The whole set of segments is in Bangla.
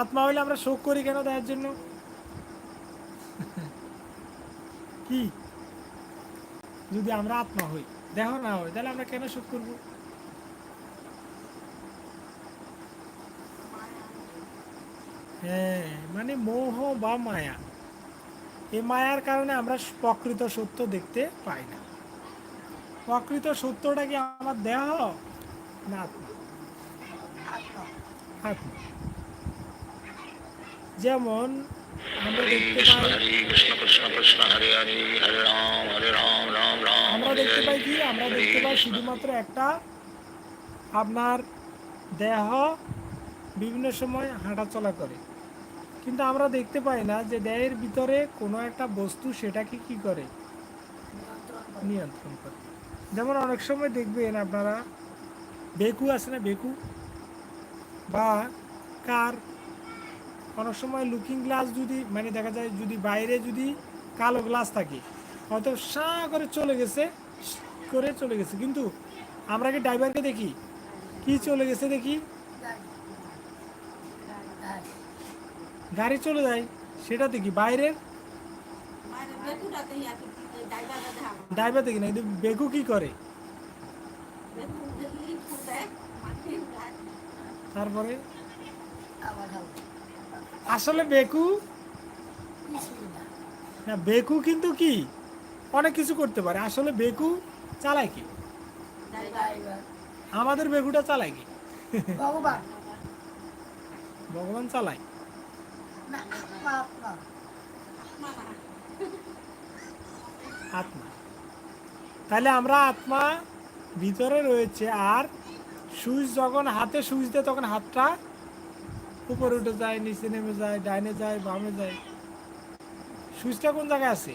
আত্মা হইলে আমরা শোক করি কেন দেওয়ার জন্য? কি? যদি আমরা আত্মা হই দেহ না হই তাহলে আমরা কেন শোক করব? হ্যাঁ মানে মোহ বা মায়া এই মায়ার কারণে আমরা প্রকৃত সত্য দেখতে পাই না। প্রকৃত সত্যটা কি আমার দেহ? না, আত্মা। আত্মা। যেমন আমরা দেখতে পাই আমরা দেখতে পাই কি? আমরা দেখতে পাই শুধুমাত্র একটা আপনার দেহ বিভিন্ন সময় হাঁটাচলা করে। কিন্তু আমরা দেখতে পাই না যে দেহের ভিতরে কোনো একটা বস্তু সেটাকে কি করে? নিয়ন্ত্রণ করে। যেমন অনেক সময় দেখবেন আপনারা বেকু আছে না বেকু? বা কার অনেক সময় লুকিং গ্লাস যদি মানে দেখা যায় যদি বাইরে যদি কালো গ্লাস থাকে, হয়তো সা করে চলে গেছে, করে চলে গেছে। কিন্তু আমরা কি ড্রাইভারকে দেখি? কি চলে গেছে দেখি? গাড়ি চলে যায়, সেটা দেখি। বাইরের? ড্রাইভার দেখি না, কিন্তু বেকু কি করে? তারপরে? আসলে বেকু? না বেকু কিন্তু কি? অনেক কিছু করতে পারে। আসলে বেকু চালায় কি? আমাদের বেকুটা চালায় কি? ভগবান। ভগবান চালায়? আত্মা। তাহলে আমরা আত্মা ভিতরে রয়েছে আর সুইচ যখন হাতে সুইচ দেয় তখন হাতটা উপরে উঠে যায়, নিচে নেমে যায়, ডাইনে যায়, বামে যায়। সুইচটা কোন জায়গায় আছে?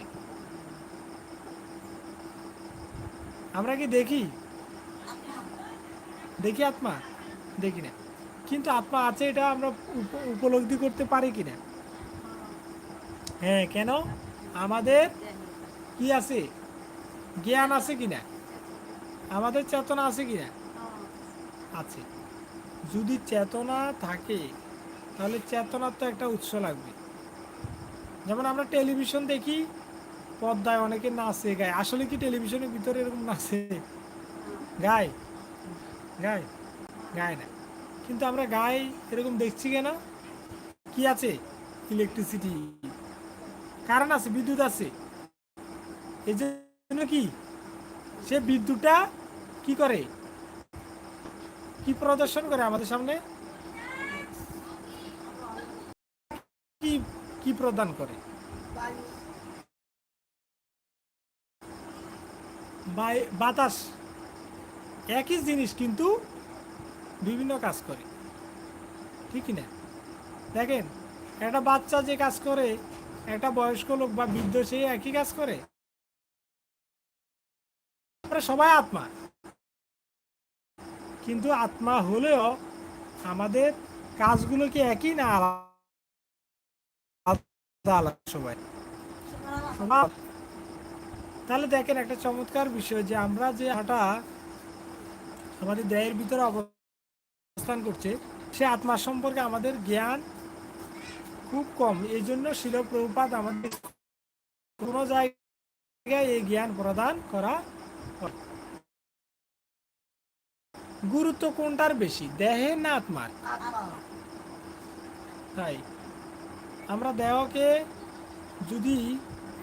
আমরা কি দেখি? দেখি আত্মা? দেখি না। কিন্তু আত্মা আছে, এটা আমরা উপলব্ধি করতে পারি কিনা হ্যাঁ কেন? আমাদের কি আছে? জ্ঞান আছে কিনা আমাদের চেতনা আছে কিনা আছে। যদি চেতনা থাকে তাহলে চেতনার তো একটা উৎস লাগবে। যেমন আমরা টেলিভিশন দেখি পর্দায় অনেকে নাচে, গায়। আসলে কি টেলিভিশনের ভিতরে এরকম নাচে? গায়। গায়? গায় না। কিন্তু আমরা গায়ে এরকম দেখছি কেন? কি আছে? ইলেকট্রিসিটি কারণ আছে, বিদ্যুৎ আছে। এই জন্য কি? সে বিদ্যুৎটা কি করে? কি প্রদর্শন করে আমাদের সামনে? কি প্রদান করে? বাতাস। একই জিনিস কিন্তু বিভিন্ন কাজ করে। ঠিক না? দেখেন, একটা বাচ্চা যে কাজ করে, একটা বয়স্ক লোক বা বৃদ্ধ সে একই কাজ করে? সবাই আত্মা। কিন্তু আত্মা হলেও আমাদের কাজগুলো কি একই না সবাই তাহলে দেখেন একটা চমৎকার বিষয় যে আমরা যে হাঁটা আমাদের দেহের ভিতরে অবস্থান করছে সে আত্মা সম্পর্কে আমাদের জ্ঞান খুব কম। এই জন্য শিল প্রভুপাত আমাদের কোনো জায়গায় এই জ্ঞান প্রদান করা গুরুত্ব কোনটার বেশি? দেহে না আত্মার। তাই। আমরা দেহকে যদি,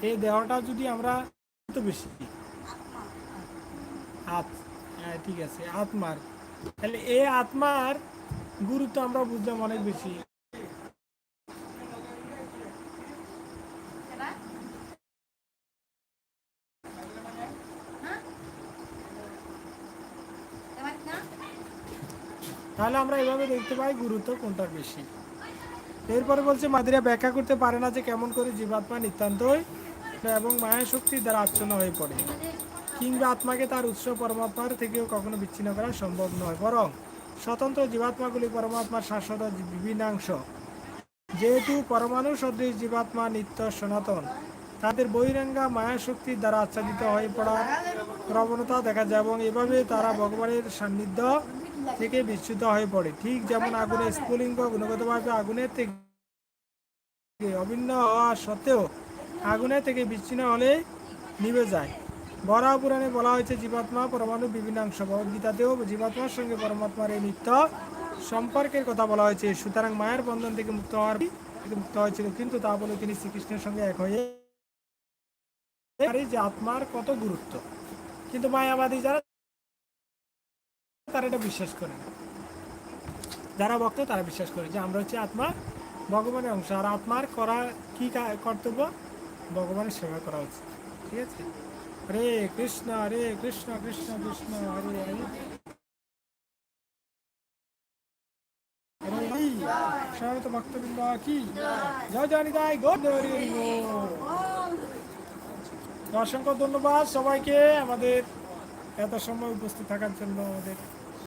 এই দেহটা যদি আমরা বেশি। হ্যাঁ ঠিক আছে, আত্মার। তাহলে এই আত্মার গুরুত্ব আমরা বুঝলাম অনেক বেশি। তাহলে আমরা এভাবে দেখতে পাই গুরুত্ব কোনটার বেশি। এরপরে বলছে, মাদিরা ব্যাখ্যা করতে পারে না যে কেমন করে জীবাত্মা নিতান্তই এবং মায়া শক্তির দ্বারা আচ্ছন্ন হয়ে পড়ে। কিংবা আত্মাকে তার উৎস পরমাত্মার থেকেও কখনো বিচ্ছিন্ন করা সম্ভব নয়। বরং স্বতন্ত্র জীবাত্মাগুলি পরমাত্মার শাশ্বত বিভিন্নাংশ যেহেতু পরমাণু সদৃশ জীবাত্মা নিত্য সনাতন, তাদের বহিরাঙ্গা মায়া শক্তির দ্বারা আচ্ছাদিত হয়ে পড়ার প্রবণতা দেখা যায় এবং এভাবে তারা ভগবানের সান্নিধ্য থেকে বিচ্যুত হয়ে পড়ে। ঠিক যেমন আগুনের স্ফুলিঙ্গ, গুণগতভাবে আগুনের থেকে অভিন্ন হওয়া সত্ত্বেও আগুনের থেকে বিচ্ছিন্ন হলে নিভে যায়। বরা পুরাণে বলা হয়েছে, জীবাত্মা পরমাণু বিভিন্ন অংশ ভগবদ্গীতাতেও জীবাত্মার সঙ্গে পরমাত্মার এই নিত্য সম্পর্কের কথা বলা হয়েছে। সুতরাং মায়ের বন্ধন থেকে মুক্ত হওয়ার মুক্ত হয়েছিল। কিন্তু তা বলে তিনি শ্রীকৃষ্ণের সঙ্গে এক হয়ে যে আত্মার কত গুরুত্ব। কিন্তু মায়াবাদী যারা তারা এটা বিশ্বাস করে না। যারা ভক্ত, তারা বিশ্বাস করে যে আমরা হচ্ছে আত্মা, ভগবানের অংশ। আর আত্মার করা কি কর্তব্য? ভগবানের সেবা করা উচিত। ঠিক আছে? হরে কৃষ্ণ হরে কৃষ্ণ কৃষ্ণ কৃষ্ণ, হরে হরে। বল। অসংখ্য ধন্যবাদ সবাইকে আমাদের এত সময় উপস্থিত থাকার জন্য আমাদের।